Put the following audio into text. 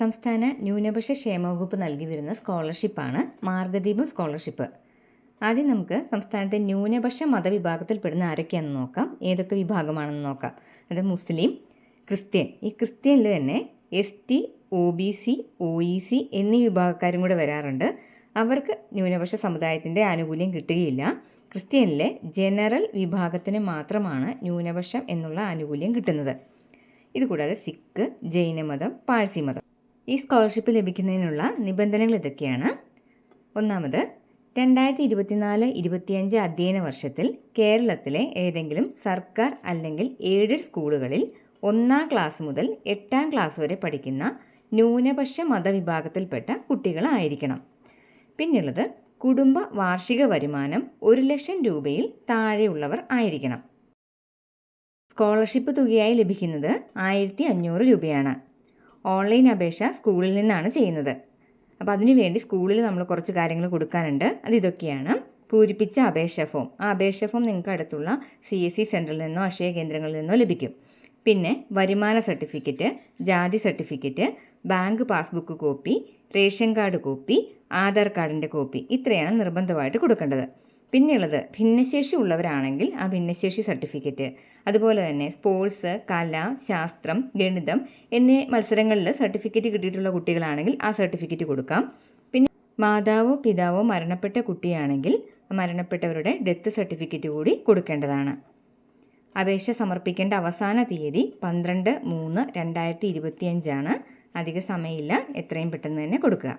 സംസ്ഥാന ന്യൂനപക്ഷ ക്ഷേമ വകുപ്പ് നൽകി വരുന്ന സ്കോളർഷിപ്പാണ് മാർഗദീപം സ്കോളർഷിപ്പ്. ആദ്യം നമുക്ക് സംസ്ഥാനത്തെ ന്യൂനപക്ഷ മതവിഭാഗത്തിൽപ്പെടുന്ന ആരൊക്കെയാണെന്ന് നോക്കാം. ഏതൊക്കെ വിഭാഗമാണെന്ന് നോക്കാം. അത് മുസ്ലിം ക്രിസ്ത്യൻ. ഈ ക്രിസ്ത്യനിൽ തന്നെ S T O B C O E C എന്നീ വിഭാഗക്കാരും കൂടെ വരാറുണ്ട്. അവർക്ക് ന്യൂനപക്ഷ സമുദായത്തിന്റെ ആനുകൂല്യം കിട്ടുകയില്ല. ക്രിസ്ത്യനിലെ ജനറൽ വിഭാഗത്തിന് മാത്രമാണ് ന്യൂനപക്ഷം എന്നുള്ള ആനുകൂല്യം കിട്ടുന്നത്. ഇതുകൂടാതെ സിഖ് ജൈനമതം പാഴ്സി മതം. ഈ സ്കോളർഷിപ്പ് ലഭിക്കുന്നതിനുള്ള നിബന്ധനകൾ ഇതൊക്കെയാണ്. ഒന്നാമത് രണ്ടായിരത്തി ഇരുപത്തിനാല് ഇരുപത്തിയഞ്ച് അധ്യയന വർഷത്തിൽ കേരളത്തിലെ ഏതെങ്കിലും സർക്കാർ അല്ലെങ്കിൽ എയ്ഡഡ് സ്കൂളുകളിൽ ഒന്നാം ക്ലാസ് മുതൽ എട്ടാം ക്ലാസ് വരെ പഠിക്കുന്ന ന്യൂനപക്ഷ മതവിഭാഗത്തിൽപ്പെട്ട കുട്ടികളായിരിക്കണം. പിന്നുള്ളത് കുടുംബ വാർഷിക വരുമാനം ഒരു ലക്ഷം രൂപയിൽ താഴെയുള്ളവർ ആയിരിക്കണം. സ്കോളർഷിപ്പ് തുകയായി ലഭിക്കുന്നത് ആയിരത്തി അഞ്ഞൂറ് രൂപയാണ്. ഓൺലൈൻ അപേക്ഷ സ്കൂളിൽ നിന്നാണ് ചെയ്യുന്നത്. അപ്പോൾ അതിനുവേണ്ടി സ്കൂളിൽ നമ്മൾ കുറച്ച് കാര്യങ്ങൾ കൊടുക്കാനുണ്ട്. അത് ഇതൊക്കെയാണ്. പൂരിപ്പിച്ച അപേക്ഷ ഫോം. ആ അപേക്ഷ ഫോം നിങ്ങൾക്ക് അടുത്തുള്ള സി എസ് സി സെന്ററിൽ നിന്നോ അക്ഷയ കേന്ദ്രങ്ങളിൽ നിന്നോ ലഭിക്കും. പിന്നെ വരുമാന സർട്ടിഫിക്കറ്റ് ജാതി certificate bank passbook copy ration card copy Aadhaar കാർഡിന്റെ കോപ്പി. ഇത്രയാണ് നിർബന്ധമായിട്ട് കൊടുക്കേണ്ടത്. പിന്നെയുള്ളത് ഭിന്നശേഷി ഉള്ളവരാണെങ്കിൽ ആ ഭിന്നശേഷി സർട്ടിഫിക്കറ്റ് അതുപോലെ തന്നെ സ്പോർട്സ് കല ശാസ്ത്രം ഗണിതം എന്നീ മത്സരങ്ങളിൽ സർട്ടിഫിക്കറ്റ് കിട്ടിയിട്ടുള്ള കുട്ടികളാണെങ്കിൽ ആ സർട്ടിഫിക്കറ്റ് കൊടുക്കാം. പിന്നെ മാതാവോ പിതാവോ മരണപ്പെട്ട കുട്ടിയാണെങ്കിൽ മരണപ്പെട്ടവരുടെ ഡെത്ത് സർട്ടിഫിക്കറ്റ് കൂടി കൊടുക്കേണ്ടതാണ്. അപേക്ഷ സമർപ്പിക്കേണ്ട അവസാന തീയതി പന്ത്രണ്ട് മൂന്ന് രണ്ടായിരത്തി ഇരുപത്തിയഞ്ചാണ്. അധിക സമയമില്ല. എത്രയും പെട്ടെന്ന് തന്നെ കൊടുക്കുക.